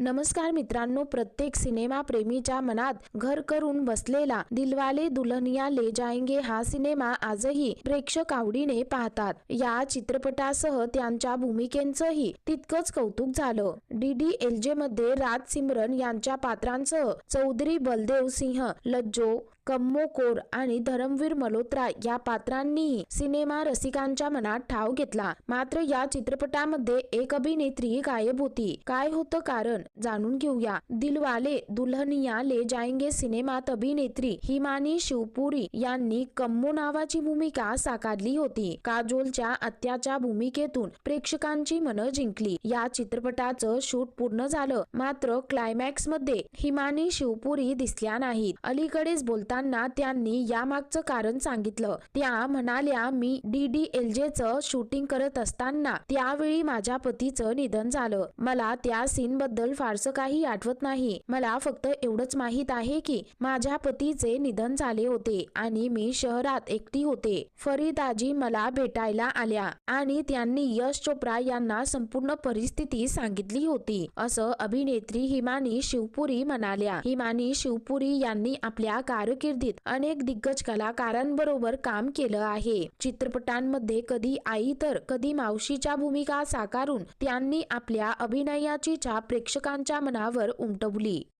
नमस्कार मित्रांनो प्रत्येक सिनेमा प्रेमीच्या मनात घर करून बसलेला दिलवाले दुल्हनिया ले जाएंगे हा सिनेमा आजही प्रेक्षक आवडीने पाहतात. या चित्रपटासह त्यांच्या भूमिकेंचंही तितकंच कौतुक झालं. डी डी एल जे मध्ये राज सिमरन यांच्या पात्रांसह चौधरी बलदेव सिंह लज्जो कम्मो कोर आणि धरमवीर मल्होत्रा या पात्रांनीही सिनेमा रसिकांच्या मनात ठाव घेतला. मात्र या चित्रपटामध्ये एक अभिनेत्री गायब होती. काय होतं कारण जाणून घेऊया. दिलवाले दुल्हनिया ले जाएंगे सिनेमात अभिनेत्री हिमानी शिवपुरी यांनी कम्मो नावाची भूमिका साकारली होती. काजोलच्या अत्याच्या भूमिकेतून प्रेक्षकांची मनं जिंकली. या चित्रपटाचं शूट पूर्ण झालं. मात्र क्लायमॅक्समध्ये हिमानी शिवपुरी दिसल्या नाहीत. अलीकडेच बोलता असताना त्यांनी यामागचं कारण सांगितलं. त्या म्हणाल्या मी डी डी एल जे च शूटिंग करत असताना त्यावेळी माझ्या पतीचं निधन झालं. मला त्या सीन बद्दल फारसं काही आठवत नाही. मला फक्त एवढंच माहीत आहे की माझ्या पतीचे निधन झाले होते आणि मी शहरात एकटी होते. फरीदाजी मला भेटायला आल्या आणि त्यांनी यश चोप्रा यांना संपूर्ण परिस्थिती सांगितली होती. असं अभिनेत्री हिमानी शिवपुरी म्हणाल्या. हिमानी शिवपुरी यांनी आपल्या कारकिर्दी कारकिर्दीत अनेक दिग्गज कलाकारांबरोबर काम केलं आहे. चित्रपटांमध्ये कधी आई तर कधी मावशीच्या भूमिका साकारून त्यांनी आपल्या अभिनयाची छाप प्रेक्षकांच्या मनावर उमटवली.